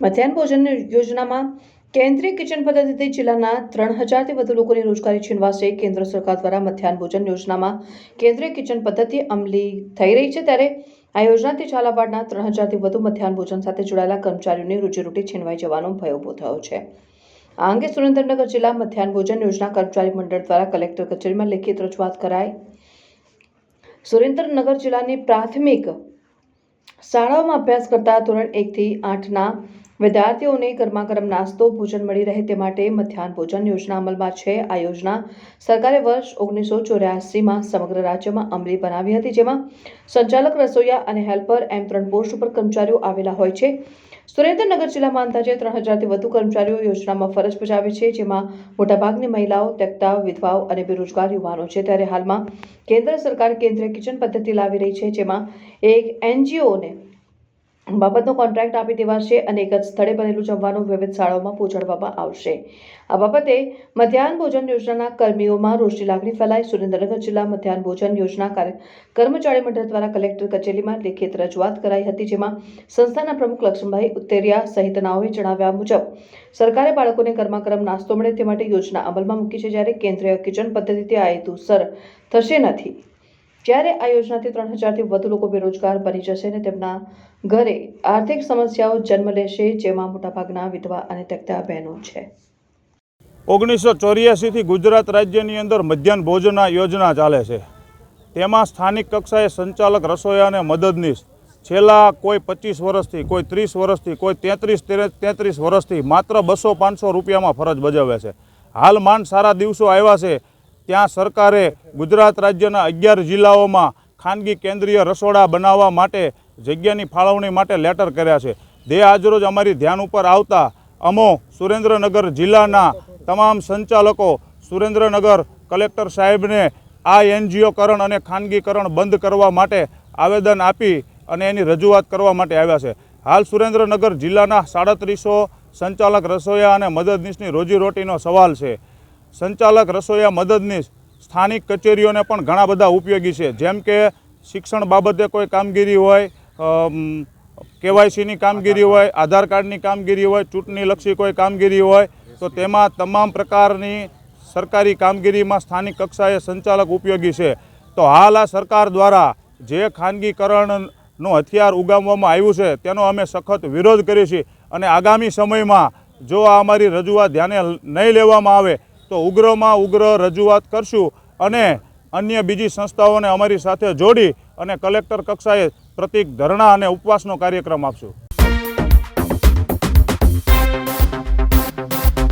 મધ્યાહન ભોજન યોજનામાં કેન્દ્રીય કિચન પદ્ધતિથી જિલ્લાના ત્રણ હજારથી વધુ લોકોની રોજગારી છીનવાશે કેન્દ્ર સરકાર દ્વારા મધ્યાહન ભોજન યોજનામાં કેન્દ્રીય કિચન પદ્ધતિ અમલી થઈ રહી છે ત્યારે આ યોજનાથી ઝાલાવાડના ત્રણ હજારથી વધુ મધ્યાહન ભોજન સાથે જોડાયેલા કર્મચારીઓની રોજીરોટી છીનવાઈ જવાનો ભય ઊભો થયો છે. આ અંગે સુરેન્દ્રનગર જિલ્લા મધ્યાહન ભોજન યોજના કર્મચારી મંડળ દ્વારા કલેક્ટર કચેરીમાં લેખિત રજૂઆત કરાઈ. સુરેન્દ્રનગર જિલ્લાની પ્રાથમિક શાળાઓમાં અભ્યાસ કરતા ધોરણ એકથી આઠના વિદ્યાર્થીઓને ગરમાગરમ નાસ્તો, ભોજન મળી રહે તે માટે મધ્યાહન ભોજન યોજના અમલમાં છે. આ યોજના સરકારે વર્ષ ઓગણીસો ચોર્યાસીમાં સમગ્ર રાજ્યમાં અમલી બનાવી હતી, જેમાં સંચાલક રસોઈયા અને હેલ્પર એમ ત્રણ પોસ્ટ ઉપર કર્મચારીઓ આવેલા હોય છે. સુરેન્દ્રનગર જિલ્લામાં અંદાજે ત્રણ હજારથી વધુ કર્મચારીઓ યોજનામાં ફરજ બજાવે છે, જેમાં મોટાભાગની મહિલાઓ ત્યક્તા વિધવાઓ અને બેરોજગાર યુવાનો છે. ત્યારે હાલમાં કેન્દ્ર સરકાર કેન્દ્રીય કિચન પદ્ધતિ લાવી રહી છે, જેમાં એક એનજીઓને બાબતનો કોન્ટ્રાક્ટ આપી દેવાશે અને એક જ સ્થળે બનેલું જમવાનું વિવિધ શાળાઓમાં પહોંચાડવામાં આવશે. આ બાબતે મધ્યાહન ભોજન યોજનાના કર્મીઓમાં રોષની લાગણી ફેલાઈ સુરેન્દ્રનગર જિલ્લા મધ્યાહન ભોજન યોજના કર્મચારી મંડળ દ્વારા કલેક્ટર કચેરીમાં લેખિત રજૂઆત કરાઈ હતી, જેમાં સંસ્થાના પ્રમુખ લક્ષ્મણભાઈ ઉત્તેરિયા સહિતનાઓએ જણાવ્યા મુજબ, સરકારે બાળકોને કર્માક્રમ નાસ્તો મળે તે માટે યોજના અમલમાં મૂકી છે, જ્યારે કેન્દ્રીય કિચન પદ્ધતિથી આ હેતુસર થશે નથી. જ્યારે આ યોજનાથી ત્રણ હજારથી વધુ લોકો બેરોજગાર બની જશે અને તેમના ઘરે આર્થિક સમસ્યાઓ જન્મ લેશે, જેમાં મોટાભાગના વિધવા અને તકતા બહેનો છે. ઓગણીસો ચોર્યાસીથી ગુજરાત રાજ્યની અંદર મધ્યાહન ભોજન યોજના ચાલે છે. તેમાં સ્થાનિક કક્ષાએ સંચાલક રસોઈયા અને મદદનીશ. છેલ્લા કોઈ પચીસ વર્ષથી, કોઈ ત્રીસ વર્ષથી, કોઈ તેત્રીસ તેત્રીસ વર્ષથી માત્ર બસો પાંચસો રૂપિયામાં ફરજ બજાવે છે. હાલ માંડ સારા દિવસો આવ્યા છે. ત્યાં સરકારે ગુજરાત રાજ્યના અગિયાર જિલ્લાઓમાં ખાનગી કેન્દ્રીય રસોડા બનાવવા માટે જગ્યાની ફાળવણી માટે લેટર કર્યા છે. જે આજરોજ અમારી ધ્યાન ઉપર આવતા અમો સુરેન્દ્રનગર જિલ્લાના તમામ સંચાલકો સુરેન્દ્રનગર કલેક્ટર સાહેબને આ એનજીઓકરણ અને ખાનગીકરણ બંધ કરવા માટે આવેદન આપી અને એની રજૂઆત કરવા માટે આવ્યા છે. હાલ સુરેન્દ્રનગર જિલ્લાના સાડત્રીસો સંચાલક રસોયા અને મદદનીશની રોજીરોટીનો સવાલ છે. સંચાલક રસોઈયા મદદનીશ સ્થાનિક કચેરીઓને પણ ઘણા બધા ઉપયોગી છે. જેમ કે શિક્ષણ બાબતે કોઈ કામગીરી હોય કેવાયસીની કામગીરી હોય, આધાર કાર્ડની કામગીરી હોય ચૂંટણીલક્ષી કોઈ કામગીરી હોય, તો તેમાં તમામ પ્રકારની સરકારી કામગીરીમાં સ્થાનિક કક્ષાએ સંચાલક ઉપયોગી છે. તો હાલ આ સરકાર દ્વારા જે ખાનગીકરણનું હથિયાર ઉગામવામાં આવ્યું છે, તેનો અમે સખત વિરોધ કરીએ છીએ અને આગામી સમયમાં જો આ અમારી રજૂઆત ધ્યાને નહીં લેવામાં આવે તો ઉગ્રમાં ઉગ્ર રજૂઆત કરશું અને અન્ય બીજી સંસ્થાઓને અમારી સાથે જોડી અને કલેક્ટર કક્ષાએ પ્રતિક ધરણા અને ઉપવાસનો કાર્યક્રમ આપશું.